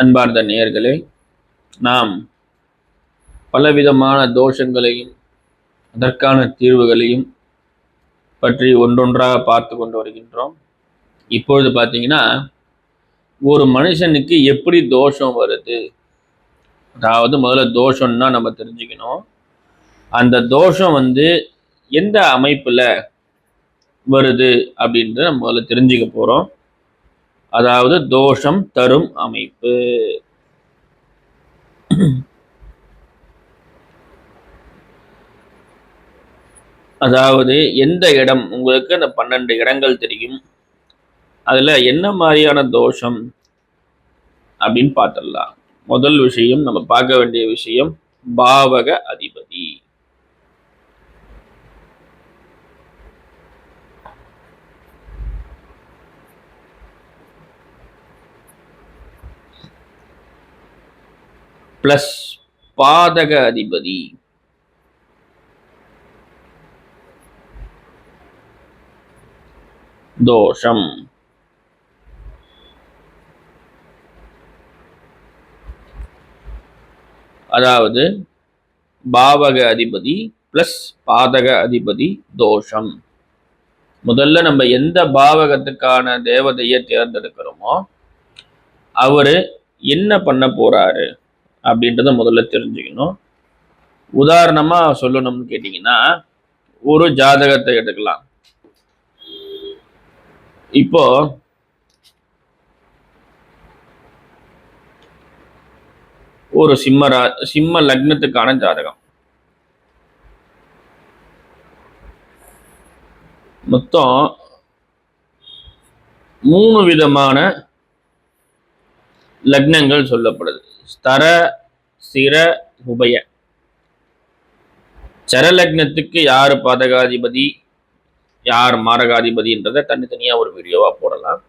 அன்பார்ந்த நேயர்களே நாம் பலவிதமான தோஷங்களையும் அதற்கான தீர்வுகளையும் பற்றி ஒன்றொன்றாக பார்த்து கொண்டு வருகின்றோம். இப்பொழுது பார்த்தீங்கன்னா ஒரு மனுஷனுக்கு எப்படி தோஷம் வருது? அதாவது முதல்ல தோஷம்னா நம்ம தெரிஞ்சுக்கணும். அந்த தோஷம் வந்து எந்த அமைப்பில் வருது அப்படின்றத நம்ம முதல்ல தெரிஞ்சுக்க போகிறோம் அதாவது தோஷம் தரும் அமைப்பு. அதாவது எந்த இடம் உங்களுக்கு அந்த பன்னெண்டு இடங்கள் தெரியும். அதுல என்ன மாதிரியான தோஷம் அப்படின்னு பார்த்துடலாம். முதல் விஷயம் நம்ம பார்க்க வேண்டிய விஷயம் பாவக அதிபதி. பிளஸ் பாதக அதிபதி தோஷம். அதாவது பாவக அதிபதி பிளஸ் பாதக அதிபதி தோஷம். முதல்ல நம்ம எந்த பாவகத்துக்கான தேவதையை தேர்ந்தெடுக்கிறோமோ அவரு என்ன பண்ண போறாரு? அப்படின்றத முதல்ல தெரிஞ்சுக்கணும். உதாரணமா சொல்லணும்னு கேட்டிங்கன்னா ஒரு ஜாதகத்தை எடுக்கலாம். இப்போ ஒரு சிம்மரா சிம்ம லக்னத்துக்கான ஜாதகம். மொத்தம் மூணு விதமான லக்னங்கள் சொல்லப்படுது. ஸ்தர சிர உபய. சரலக்னத்துக்கு யார் பாதகாதிபதி? யார் மாரகாதிபதின்றதை தனித்தனியா ஒரு வீடியோவா போடலாம்.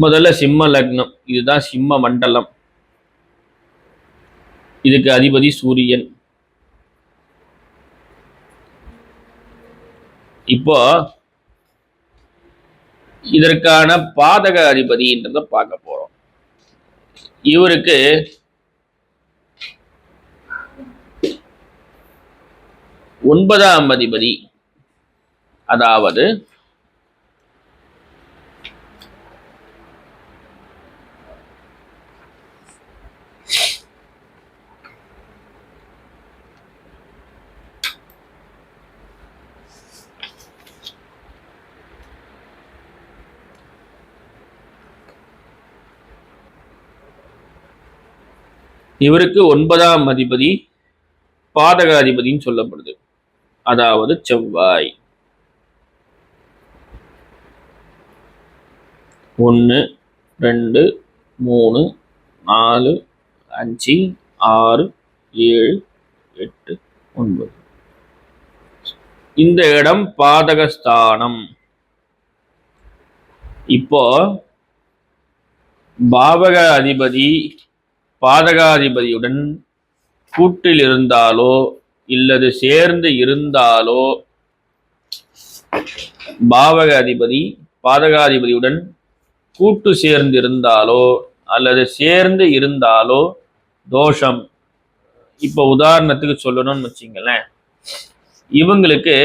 முதல்ல சிம்ம லக்னம். இதுதான் சிம்ம மண்டலம். இதுக்கு அதிபதி சூரியன். இப்போ இதற்கான பாதக அதிபதின்றதை பார்க்க போகிறோம் இவருக்கு ஒன்பதாம் அதிபதி அதாவது இவருக்கு ஒன்பதாம் அதிபதி பாதக அதிபதின்னு சொல்லப்படுது. அதாவது செவ்வாய். ஒன்று ரெண்டு மூணு நாலு அஞ்சு ஆறு ஏழு எட்டு ஒன்பது. இந்த இடம் பாதகஸ்தானம். இப்போ பாவக அதிபதி பாதகாதிபதியுடன் கூட்டில் இருந்தாலோ இல்லது சேர்ந்து இருந்தாலோ பாவக அதிபதி பாதகாதிபதியுடன் கூட்டு சேர்ந்து இருந்தாலோ அல்லது சேர்ந்து இருந்தாலோ தோஷம். இப்போ உதாரணத்துக்கு சொல்லணும்னு வச்சிங்களேன். இவங்களுக்கு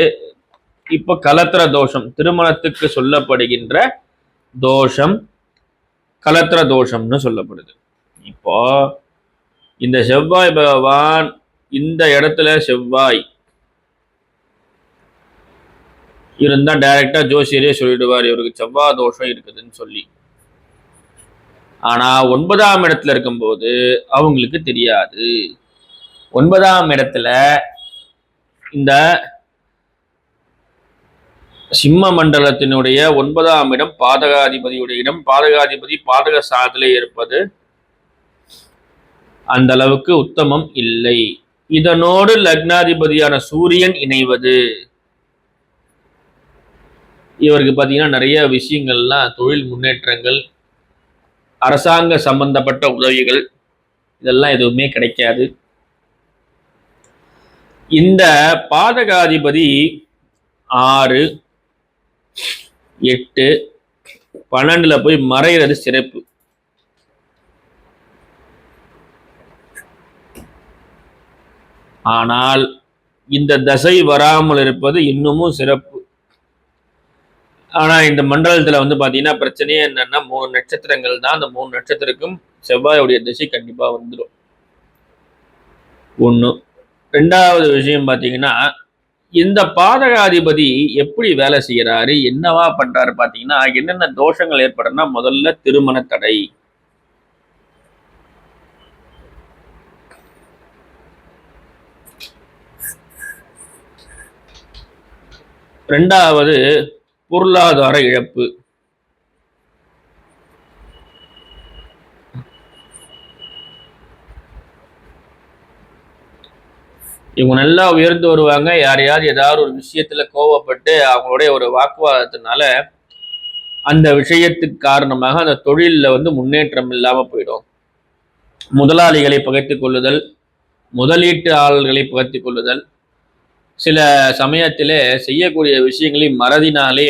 இப்போ கலத்திர தோஷம் திருமணத்துக்கு சொல்லப்படுகின்ற தோஷம் கலத்திர தோஷம்னு சொல்லப்படுது. இப்போ இந்த செவ்வாய் பகவான் இந்த இடத்துல செவ்வாய் இருந்தால் டைரக்டா ஜோசியரே சொல்லிடுவார் இவருக்கு செவ்வாய் தோஷம் இருக்குதுன்னு சொல்லி. ஆனா ஒன்பதாம் இடத்துல இருக்கும்போது அவங்களுக்கு தெரியாது. ஒன்பதாம் இடத்துல இந்த சிம்ம மண்டலத்தினுடைய ஒன்பதாம் இடம் பாதகாதிபதியுடைய இடம். பாதகாதிபதி பாதக சாதத்திலே இருப்பது அந்த அளவுக்கு உத்தமம் இல்லை. இதனோடு லக்னாதிபதியான சூரியன் இணைவது. இவருக்கு பார்த்தீங்கன்னா நிறைய விஷயங்கள்லாம் தொழில் முன்னேற்றங்கள் அரசாங்க சம்பந்தப்பட்ட உதவிகள் இதெல்லாம் எதுவுமே கிடைக்காது. இந்த பாதகாதிபதி ஆறு எட்டு பன்னெண்டுல போய் மறைகிறது சிறப்பு. ஆனால் இந்த தசை வராமல் இருப்பது இன்னமும் சிறப்பு. ஆனால் இந்த மண்டலத்தில் வந்து பார்த்தீங்கன்னா பிரச்சனையே என்னென்னா மூணு நட்சத்திரங்கள் தான். அந்த மூணு நட்சத்திரக்கும் செவ்வாயுடைய திசை கண்டிப்பாக வந்துடும் ஒன்று ரெண்டாவது விஷயம் பார்த்தீங்கன்னா இந்த பாதகாதிபதி எப்படி வேலை செய்கிறாரு என்னவா பண்ணுறாரு பார்த்தீங்கன்னா என்னென்ன தோஷங்கள் ஏற்படுறதுனா முதல்ல திருமண தடை. ரெண்டாவது பொருளாதார இழப்பு. இவங்க நல்லா உயர்ந்து வருவாங்க. யாரையாவது ஏதாவது ஒரு விஷயத்துல கோவப்பட்டு அவங்களுடைய ஒரு வாக்குவாதத்தினால அந்த விஷயத்துக்கு காரணமாக அந்த தொழிலில் வந்து முன்னேற்றம் இல்லாம போயிடும். முதலாளிகளை பகைத்துக் கொள்ளுதல் முதலீட்டாளர்களை பகைத்துக் கொள்ளுதல் சில சமயத்தில் செய்யக்கூடிய விஷயங்களை மறதினாலே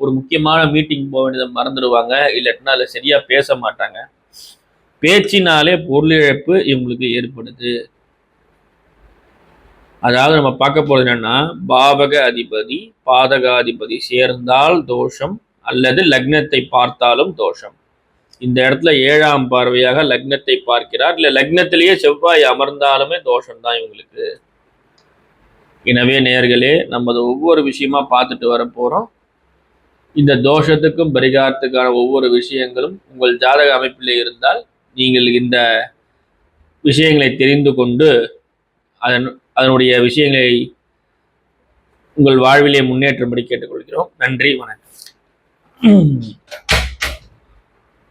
ஒரு முக்கியமான மீட்டிங் போக வேண்டியதை மறந்துடுவாங்க. இல்லாட்டினா அதில் சரியாக பேச மாட்டாங்க. பேச்சினாலே பொருளிழப்பு இவங்களுக்கு ஏற்படுது. அதாவது நம்ம பார்க்க போகிறது என்னென்னா பாவக அதிபதி பாதகாதிபதி சேர்ந்தால் தோஷம் அல்லது லக்னத்தை பார்த்தாலும் தோஷம். இந்த இடத்துல ஏழாம் பார்வையாக லக்னத்தை பார்க்கிறார். இல்லை லக்னத்திலேயே செவ்வாய் அமர்ந்தாலுமே தோஷம் தான் இவங்களுக்கு. எனவே நேர்களே நமது ஒவ்வொரு விஷயமா பார்த்துட்டு வர போகிறோம் இந்த தோஷத்துக்கும் பரிகாரத்துக்கான ஒவ்வொரு விஷயங்களும் உங்கள் ஜாதக அமைப்பில் இருந்தால் நீங்கள் இந்த விஷயங்களை தெரிந்து கொண்டு அதன் அதனுடைய விஷயங்களை உங்கள் வாழ்விலே முன்னேற்றும்படி கேட்டுக்கொள்கிறோம். நன்றி வணக்கம்.